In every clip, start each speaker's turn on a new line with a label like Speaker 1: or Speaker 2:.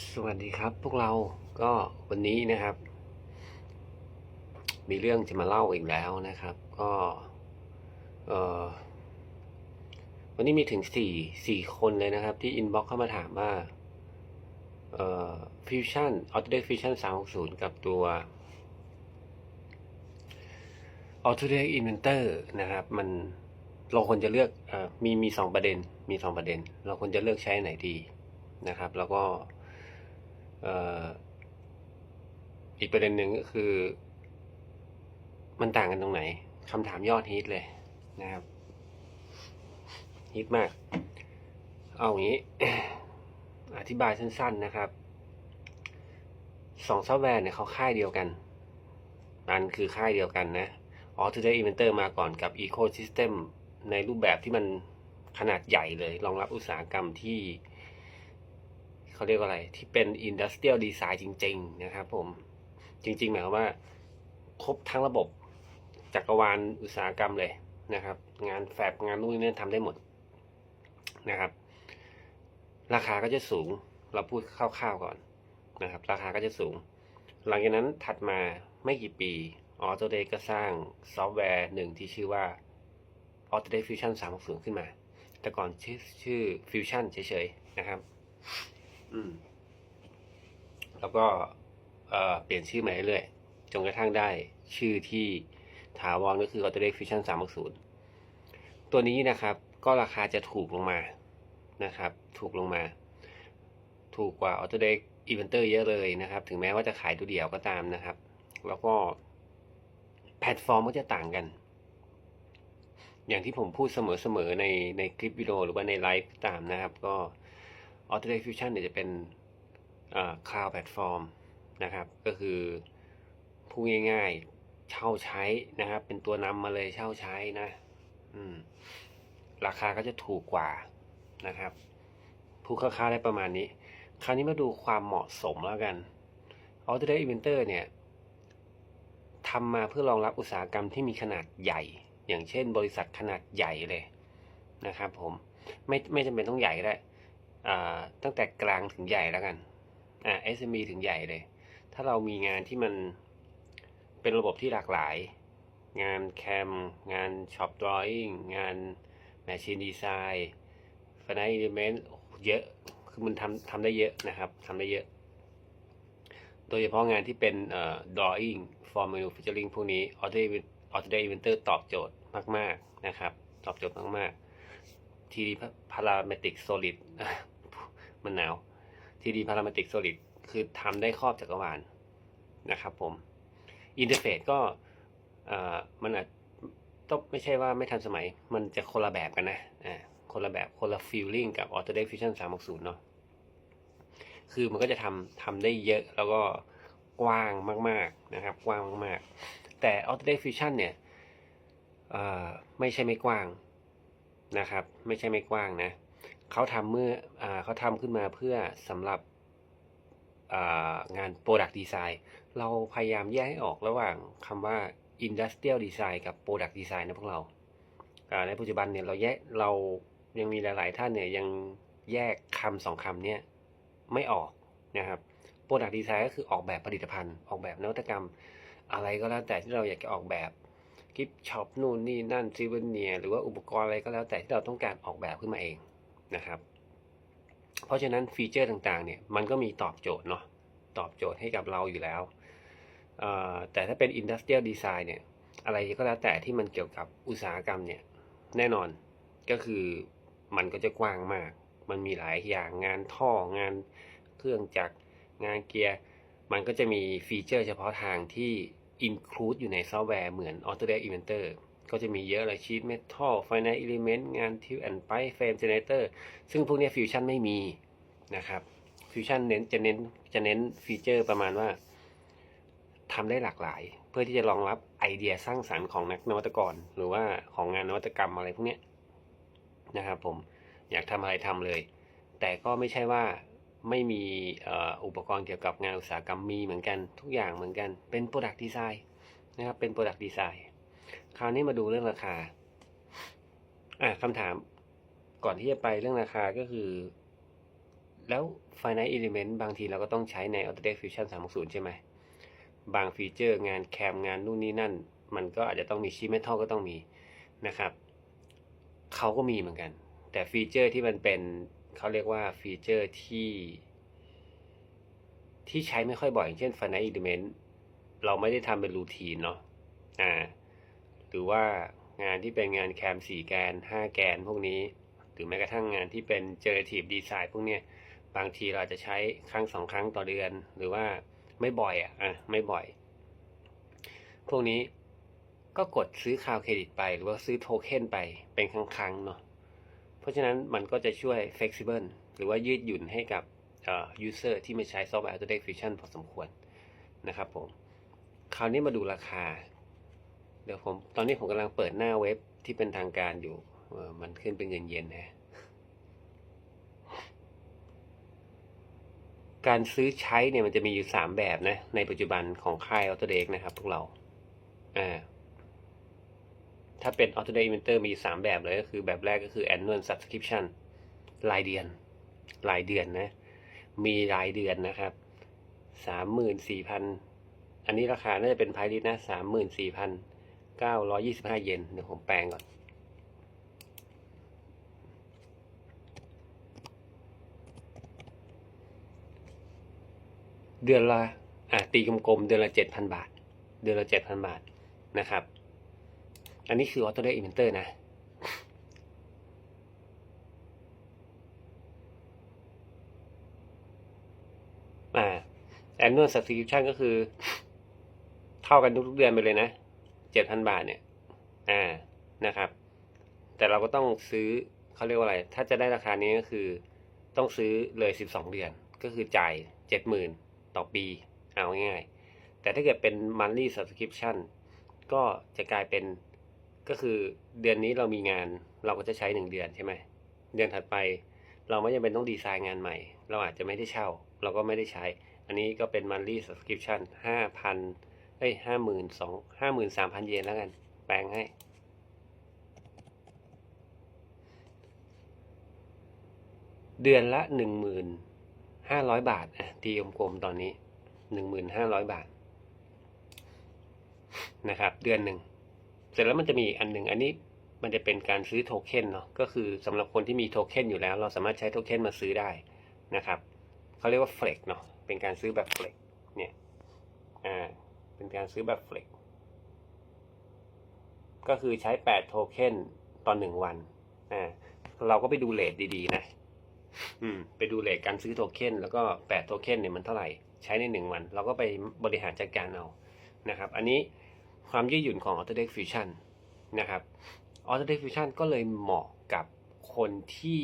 Speaker 1: สวัสดีครับ พวกเราก็วันนี้นะครับ มีเรื่องจะมาเล่าอีกแล้วนะครับ ก็เออวันนี้มีถึงสี่สี่คนเลยนะครับ ที่อินบ็อกเข้ามาถามว่าเอ่อฟิวชั่นออโตเดฟิวชั่นสามหกศูนย์กับตัว Autodesk Inventor นะครับ มันเราควรจะเลือกเออมีมีสองประเด็น มีสองประเด็น เราควรจะเลือกใช้ไหนดีนะครับ แล้วก็ อีกประเด็นหนึ่งก็คือ มันต่างกันตรงไหนคำถามยอดฮิตเลยนะครับฮิตมาก เอาอย่างนี้ อธิบายสั้น ๆนะครับสองซอฟต์แวร์เนี่ยเขาค่ายเดียวกัน มันคือค่ายเดียวกันนะ Autodesk Inventor มาก่อนกับ Ecosystem ในรูปแบบที่มันขนาดใหญ่เลย รองรับอุตสาหกรรมที่ เขาเรียกว่าอะไร ที่เป็น Industrial Design จริง ๆ นะครับผมจริง ๆ หมายความว่า ครบทั้งระบบจักรวาลอุตสาหกรรมเลยนะครับ งานแฟบงานนู่นนี่นั่นทำได้หมดนะครับ ราคาก็จะสูงเราพูดคร่าวๆก่อนนะครับ ราคาก็จะสูง หลังจากนั้นถัดมาไม่กี่ปี Autodesk ก็สร้างซอฟต์แวร์หนึ่งที่ชื่อว่า Autodesk Fusion 360 ขึ้นมา แต่ก่อนชื่อชื่อ Fusion เฉยๆ นะครับ อืม แล้วก็เอ่อเปลี่ยนชื่อใหมาเรื่อยๆจนกระทั่งได้ชื่อที่ถาวรก็คือ Autodesk Fusion 360 ตัวนี้นะครับ ก็ราคาจะถูกลงมานะครับ ถูกลงมา ถูกกว่า Autodesk Inventor เยอะเลยนะครับ ถึงแม้ว่าจะขายตัวเดียวก็ตามนะครับ แล้วก็แพลตฟอร์มก็จะต่างกัน อย่างที่ผมพูดเสมอๆในในคลิปวิดีโอหรือว่าในไลฟ์ตามนะครับ ก็ Autodesk Fusion เนี่ยจะเป็นคลาวด์แพลตฟอร์มนะครับ ก็คือพูดง่ายๆ เช่าใช้นะครับ เป็นตัวนำมาเลยเช่าใช้นะอืมราคาก็จะถูกกว่านะครับพูดคร่าวๆได้ประมาณนี้ คราวนี้มาดูความเหมาะสมแล้วกัน Autodesk Inventor เนี่ยทำมาเพื่อรองรับอุตสาหกรรมที่มีขนาดใหญ่ อย่างเช่น บริษัทขนาดใหญ่เลยนะครับผม ไม่ไม่จำเป็นต้องใหญ่ก็ได้ ตั้งแต่กลางถึงใหญ่แล้วกันอ่า SME ถึงใหญ่เลย ถ้าเรามีงานที่มันเป็นระบบที่หลากหลาย งานแคม งานช็อปดรอ i ิ g งานแมชชีนดีไซน์ฟ i น a อ e เมนต์เยอะ คือมันทำทำได้เยอะนะครับทำได้เยอะ โดยเฉพาะงานที่เป็นเอ่อ drawing for manufacturing พวกนี้ Auto auto Inventor ตอบโจทย์มาก ๆ นะครับ ตอบโจทย์มากๆ TD Parametric Solid มันหนาว TD Parametric Solid คือทำได้ครอบจักรวาลนะครับผมอินเทอร์เฟซก็มันอาจต้องไม่ใช่ว่าไม่ทันสมัย มันจะคนละแบบกันนะอ่าคนละแบบคนละฟีลลิ่งกับ Autodesk Fusion 360 เนาะคือมันก็จะทำทำได้เยอะแล้วก็กว้างมาก ๆนะครับ กว้างมาก ๆ แต่ Autodesk Fusion เนี่ยเอ่อไม่ใช่ไม่กว้างนะครับ ไม่ใช่ไม่กว้างนะ เขาทำเมื่ออเขาทำขึ้นมาเพื่อสำหรับงาน Product Design เราพยายามแยกให้ออกระหว่างคำว่า Industrial Design กับ Product Design นะพวกเราอ่าในปัจจุบันเนี่ยเราแยกเรายังมีหลาย ๆ ท่านเนี่ยยังแยกคำสองคำเนี่ยไม่ออกนะครับ Product Design ก็คือออกแบบผลิตภัณฑ์ ออกแบบนวัตกรรม อะไรก็แล้วแต่ที่เราอยากจะออกแบบกิฟช็อปนู่นนี่นั่นซีเวเนียหรือว่าอุปกรณ์อะไรก็แล้วแต่ที่เราต้องการออกแบบขึ้นมาเอง นะครับ เพราะฉะนั้นฟีเจอร์ต่างๆเนี่ยมันก็มีตอบโจทย์เนาะตอบโจทย์ให้กับเราอยู่แล้ว แต่ถ้าเป็น Industrial Design เนี่ยอะไรก็แล้วแต่ที่มันเกี่ยวกับอุตสาหกรรมเนี่ยแน่นอนก็คือมันก็จะกว้างมาก มันมีหลายอย่างงานท่องานเครื่องจักรงานเกียร์ มันก็จะมีฟีเจอร์เฉพาะทางที่ include อยู่ในซอฟต์แวร์เหมือน Autodesk Inventor ก็จะมีเยอะเลย Sheet Metal Finite Element งาน Tilt and Pipe Frame Generator ซึ่งพวกนี้ย Fusion ไม่มีนะครับ Fusion เน้นจะเน้นจะเน้นฟีเจอร์ประมาณว่าทำได้หลากหลาย เพื่อที่จะรองรับไอเดียสร้างสรรค์ของนักนวัตกร หรือว่าของงานนวัตกรรมอะไรพวกนี้นะครับผมอยากทำอะไรทำเลย แต่ก็ไม่ใช่ว่าไม่มีอุปกรณ์เกี่ยวกับงานอุตสาหกรรมมีเหมือนกันทุกอย่างเหมือนกันเป็น Product Design นะครับเป็น Product Design คราวนี้มาดูเรื่องราคา อะคำถาม ก่อนที่จะไปเรื่องราคาก็คือ แล้ว finite element บางทีเราก็ต้องใช้ใน Autodesk Fusion 360 ใช่ไหม บางฟีเจอร์งานแคมงานนู่นนี่นั่น มันก็อาจจะต้องมีชีเมทัลก็ต้องมีนะครับ เขาก็มีเหมือนกัน แต่ฟีเจอร์ที่มันเป็นเขาเรียกว่าฟีเจอร์ที่ ที่ใช้ไม่ค่อยบ่อยอย่างเช่น finite element เราไม่ได้ทำเป็นรูทีนเนาะ อ่า หรือว่างานที่เป็นงานแคมสี่แกนห้าแกนพวกนี้ หรือแม้กระทั่งงานที่เป็น generative design พวกเนี้ยบางทีเราจะใช้ครั้งสองครั้งต่อเดือน หรือว่าไม่บ่อยอะอะไม่บ่อย พวกนี้ก็กดซื้อคาวเครดิตไปหรือว่าซื้อโทเค็นไปเป็นครั้งๆเนาะเพราะฉะนั้นมันก็จะช่วย flexible หรือว่ายืดหยุ่นให้กับเอ่อ user ที่ไม่ใช้ซอฟต์แวร์ Autodesk Fusion พอสมควรนะครับผม คราวนี้มาดูราคา เดี๋ยวผมตอนนี้ผมกำลังเปิดหน้าเว็บที่เป็นทางการอยู่มันขึ้นเป็นเย็นๆนะการซื้อใช้เนี่ยมันจะมีอยู่สามแบบนะ ในปัจจุบันของค่าย Autodesk นะครับพวกเราอ่าถ้าเป็น Autodesk Inventor มีสามแบบเลยก็คือแบบแรกก็คือ annual subscription รายเดือน รายเดือนนะ มีรายเดือนนะครับสามหมื่นสี่พันอันนี้ราคาน่าจะเป็นไพลิสนะสามหมื่นสี่พัน เก้าร้อยี่สิบห้าเยนเดี๋ยวผมแปลงก่อน เดือนละอะตีกลมๆเดือนละเจ็ดพันบาท เดือนละเจ็ดพันบาทนะครับ อันนี้คือ Autodesk Inventor นะอ่า annual subscription ก็คือ เท่ากันทุกๆเดือนไปเลยนะ เจ็ดพันบาทเนี่ย อ่านะครับ แต่เราก็ต้องซื้อเขาเรียกว่าอะไร ถ้าจะได้ราคานี้ก็คือ ต้องซื้อเลยสิบสองเดือน ก็คือจ่ายเจ็ดหมื่นต่อปี เอาง่ายๆ แต่ถ้าเกิดเป็น monthly subscription ก็จะกลายเป็นก็คือเดือนนี้เรามีงานเราก็จะใช้หนึ่งเดือนใช่ไหมเดือนถัดไป เราไม่จำเป็นต้องดีไซน์งานใหม่ เราอาจจะไม่ได้เช่า เราก็ไม่ได้ใช้ อันนี้ก็เป็น monthly subscription ห้าพัน เอ้ยห้าหมื่นสองห้าหมื่นสามพันเยนแล้วกัน แปลงให้ เดือนละหนึ่งหมื่นห้าร้อยบาทอะตีกลมๆตอนนี้หนึ่งหมื่นห้าร้อยบาท นะครับ เดือนหนึ่ง เสร็จแล้วมันจะมีอีกอันหนึ่งอันนี้มันจะเป็นการซื้อโทเค็นเนาะก็คือสำหรับคนที่มีโทเค็นอยู่แล้ว เราสามารถใช้โทเค็นมาซื้อได้นะครับเขาเรียกว่า flex เนาะเป็นการซื้อแบบ flex เนี่ยอ่า เป็นการซื้อแบบ flex ก็คือใช้แปดโทเค็นต่อหนึ่งวันอ่าเราก็ไปดูเลทดีๆนะ อืม ไปดูเลทการซื้อโทเค็นแล้วก็แปดโทเค็นเนี่ยมันเท่าไหร่ ใช้ในหนึ่งวัน เราก็ไปบริหารจัดการเอา นะครับ อันนี้ความยืดหยุ่นของ Autodesk Fusion นะครับ Autodesk Fusion ก็เลยเหมาะกับคนที่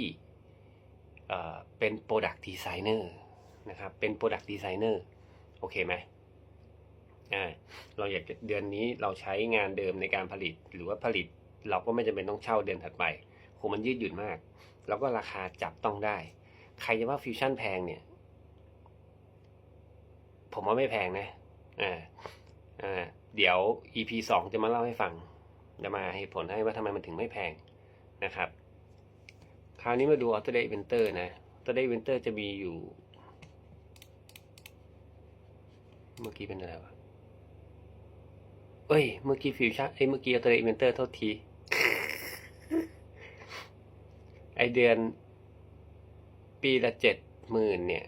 Speaker 1: เอ่อเป็น Product Designer นะครับ เป็น Product Designer โอเคไหม เราอยากจะเดือนนี้เราใช้งานเดิมในการผลิต หรือว่าผลิตเราก็ไม่จำเป็นต้องเช่าเดือนถัดไปโหมันยืดหยุ่นมาก แล้วก็ราคาจับต้องได้ ใครจะว่าฟิวชั่นแพงเนี่ย ผมว่าไม่แพงนะอ่าอ่าเดี๋ยว EP สองจะมาเล่าให้ฟัง จะมาให้ผลให้ว่าทำไมมันถึงไม่แพงนะครับ คราวนี้มาดู Autodesk Inventor นะ Autodesk Inventor จะมีอยู่ เมื่อกี้เป็นอะไรวะ เอ้ย เมื่อกี้ฟิวชั่นเอ้ยเมื่อกี้ Autodesk Inventor โทษที ไอเดือน ปีละเจ็ดหมื่นเนี่ย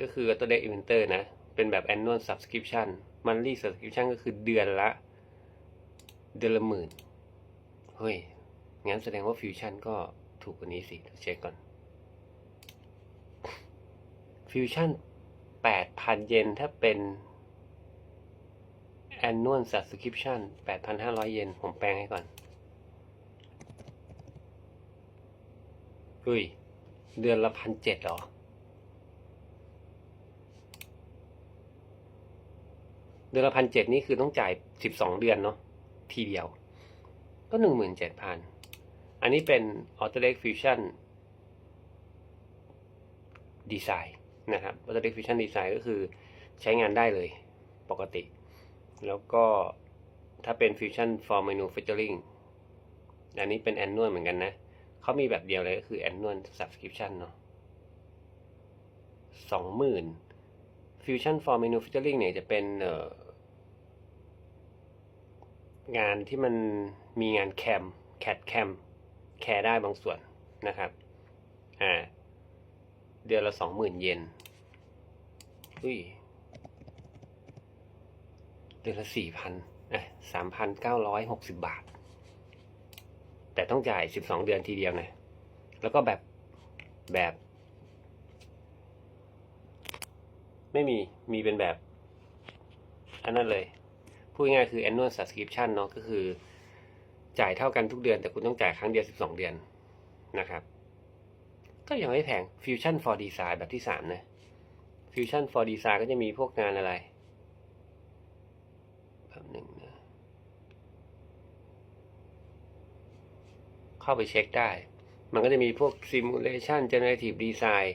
Speaker 1: ก็คือ Autodesk Inventor นะ เป็นแบบ annual subscription monthly subscription ก็คือเดือนละ เดือนละหมื่น เฮ้ย งั้นแสดงว่าฟิวชั่นก็ถูกกว่านี้สิเช็คก่อน ฟิวชั่นแปดพันเยนถ้าเป็น annual subscription แปดพันห้าร้อยเยน ผมแปลงให้ก่อนเฮ้ย เดือนละพันเจ็ดหรอ เดือนละพันเจ็ดนี่คือต้องจ่ายสิบสองเดือนเนาะ ทีเดียว ก็หนึ่งหมื่นเจ็ดพัน อันนี้เป็น Autodesk Fusion Design นะครับ Autodesk Fusion Design ก็คือใช้งานได้เลยปกติ แล้วก็ถ้าเป็น Fusion for Manufacturing อันนี้เป็น annual เหมือนกันนะ เขามีแบบเดียวเลยก็คือ annual subscription เนาะสองหมื่น Fusion for Manufacturing เนี่ยจะเป็นงานที่มันมีงานแคม แคดแคม แคร์ได้บางส่วนนะครับ อ่า เดือนละสองหมื่นเยนอุ้ย ดือนละสี่พันอะสามพันเก้าร้อยหกสิบบาท แต่ต้องจ่ายสิบสองเดือนทีเดียวนะ แล้วก็แบบแบบ ไม่มีมีเป็นแบบ อันนั้นเลย พูดง่ายๆคือ annual subscription เนาะก็คือ จ่ายเท่ากันทุกเดือนแต่คุณต้องจ่ายครั้งเดียว12เดือนนะครับ ก็ยังไม่แพง Fusion for Design แบบที่3นะ Fusion for Design ก็จะมีพวกงานอะไรแบบหนึ่งนะ เข้าไปเช็คได้ มันก็จะมีพวก Simulation Generative Design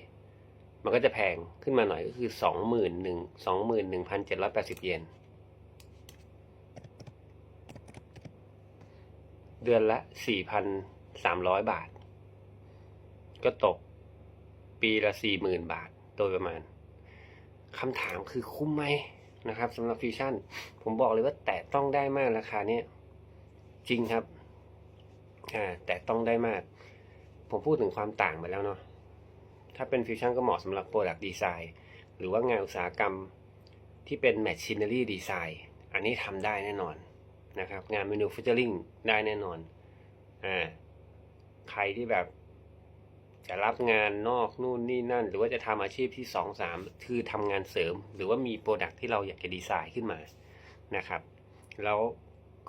Speaker 1: มันก็จะแพงขึ้นมาหน่อยก็คือ 21,000 21,780 เยน เดือนละ 4,300 บาท ก็ตกปีละ 40,000 บาทโดยประมาณคำถามคือคุ้มไหมนะครับสำหรับฟิวชั่น ผมบอกเลยว่าแตะต้องได้มากราคาเนี้ยจริงครับ อ่าแตะต้องได้มาก ผมพูดถึงความต่างไปแล้วเนาะถ้าเป็นฟิวชั่นก็เหมาะสำหรับ Product Design หรือว่างานอุตสาหกรรมที่เป็น Machinery Design อันนี้ทำได้แน่นอนนะครับ งาน manufacturing ได้แน่นอนอ่าใครที่แบบจะรับงานนอกนู่นนี่นั่น หรือว่าจะทำอาชีพที่สองสามคือทำงานเสริม หรือว่ามีโปรดักที่เราอยากจะดีไซน์ขึ้นมานะครับ แล้ว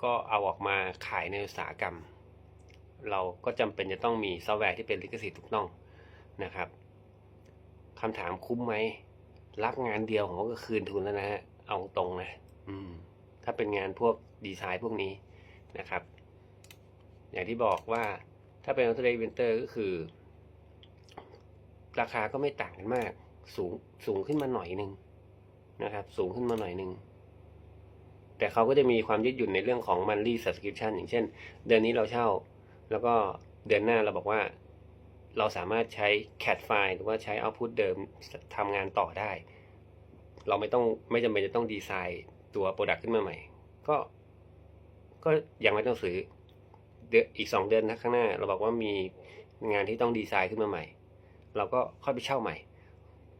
Speaker 1: ก็เอาออกมาขายในอุตสาหกรรม เราก็จำเป็นจะต้องมีซอฟต์แวร์ที่เป็นลิขสิทธิ์ถูกต้องนะครับคำถามคุ้มไหมรับงานเดียวผมก็คืนทุนแล้วนะฮะเอาตรงนะอืม ถ้าเป็นงานพวกดีไซน์พวกนี้นะครับ อย่างที่บอกว่าถ้าเป็น Autodesk Inventor ก็คือ ราคาก็ไม่ต่างกันมาก สูงสูงขึ้นมาหน่อยหนึ่งนะครับ สูงขึ้นมาหน่อยหนึ่งแต่เขาก็จะมีความยืดหยุ่นในเรื่องของ monthly subscription อย่างเช่น เดือนนี้เราเช่า แล้วก็เดือนหน้าเราบอกว่า เราสามารถใช้ CAD ไฟล์หรือว่าใช้ output เดิมทำงานต่อได้ เราไม่ต้องไม่จำเป็นจะต้องดีไซน์ตัวโปรดักต์ขึ้นมาใหม่ ก็ก็ยังไม่ต้องซื้อเดือนอีกสองเดือนข้างหน้า เราบอกว่ามีงานที่ต้องดีไซน์ขึ้นมาใหม่ เราก็ค่อยไปเช่าใหม่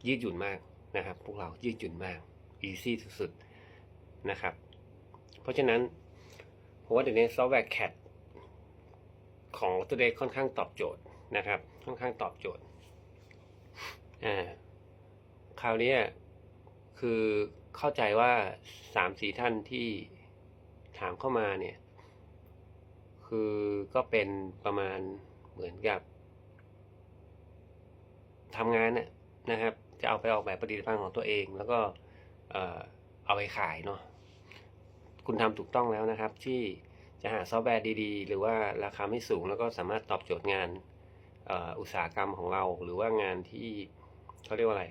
Speaker 1: ยืดหยุ่นมากนะครับ พวกเรายืดหยุ่นมาก easy สุดๆนะครับ เพราะฉะนั้นผมว่าเดี๋ยวนี้ซอฟต์แวร์ CAD ของ Autodesk ค่อนข้างตอบโจทย์นะครับ ค่อนข้างตอบโจทย์อ่าคราวนี้คือเข้าใจว่าสามสี่ท่านที่ถามเข้ามาเนี่ย คือก็เป็นประมาณเหมือนกับทำงานน่ะนะครับ จะเอาไปออกแบบผลิตภัณฑ์ของตัวเอง แล้วก็เอาไปขายเนาะคุณทำถูกต้องแล้วนะครับที่ จะหาซอฟต์แวร์ดีๆ หรือว่าราคาไม่สูงแล้วก็สามารถตอบโจทย์งานอุตสาหกรรมของเรา หรือว่างานที่เขาเรียกว่าอะไร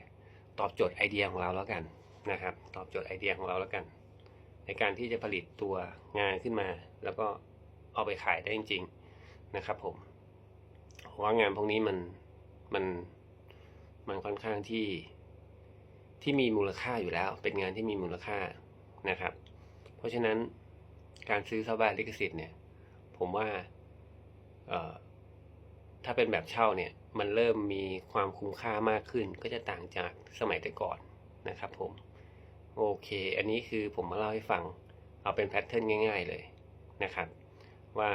Speaker 1: ตอบโจทย์ไอเดียของเราแล้วกันนะครับ ตอบโจทย์ไอเดียของเราแล้วกัน ในการที่จะผลิตตัวงานขึ้นมา แล้วก็เอาไปขายได้จริง ๆนะครับ ผมเพราะว่างานพวกนี้มันมันมันค่อนข้างที่ที่มีมูลค่าอยู่แล้ว เป็นงานที่มีมูลค่านะครับ เพราะฉะนั้น การซื้อซอฟต์แวร์ลิขสิทธิ์เนี่ย ผมว่าเอ่อถ้าเป็นแบบเช่าเนี่ย มันเริ่มมีความคุ้มค่ามากขึ้น ก็จะต่างจากสมัยแต่ก่อนนะครับผม โอเค อันนี้คือผมมาเล่าให้ฟัง เอาเป็นแพทเทิร์นง่าย ๆ เลยนะครับ ว่า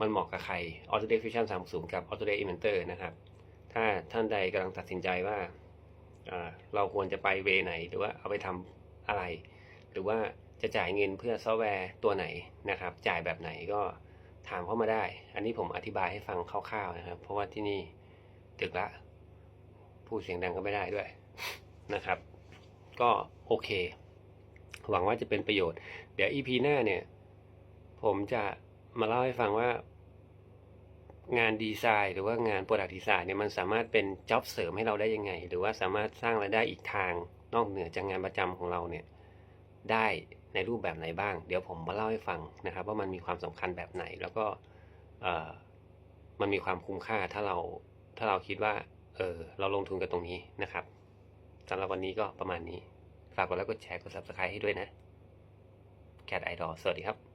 Speaker 1: มันเหมาะกับใคร Autodesk Fusion 30 กับ Autodesk Inventor นะครับ ถ้าท่านใดกำลังตัดสินใจว่า เราควรจะไปเวไหน หรือว่าเอาไปทำอะไร หรือว่า จะจ่ายเงินเพื่อซอฟต์แวร์ตัวไหนนะครับ จ่ายแบบไหนก็ถามเข้ามาได้ อันนี้ผมอธิบายให้ฟังคร่าวๆนะครับ เพราะว่าที่นี่ตึกละพูดเสียงดังก็ไม่ได้ด้วยนะครับ ก็โอเค หวังว่าจะเป็นประโยชน์ เดี๋ยว EP หน้าเนี่ย ผมจะมาเล่าให้ฟังว่างานดีไซน์หรือว่างานโปรดักต์ดีไซน์เนี่ยมันสามารถเป็นจ็อบเสริมให้เราได้ยังไง หรือว่าสามารถสร้างรายได้อีกทางนอกเหนือจากงานประจำของเราเนี่ยได้ ในรูปแบบไหนบ้าง เดี๋ยวผมมาเล่าให้ฟังนะครับ ว่ามันมีความสำคัญแบบไหน แล้วก็มันมีความคุ้มค่าถ้าเราถ้าเราคิดว่า เออเราลงทุนกับตรงนี้นะครับสำหรับวันนี้ก็ประมาณนี้ ฝากกดไลค์กดแชร์กด subscribe ให้ด้วยนะแคทไอดอลสวัสดีครับ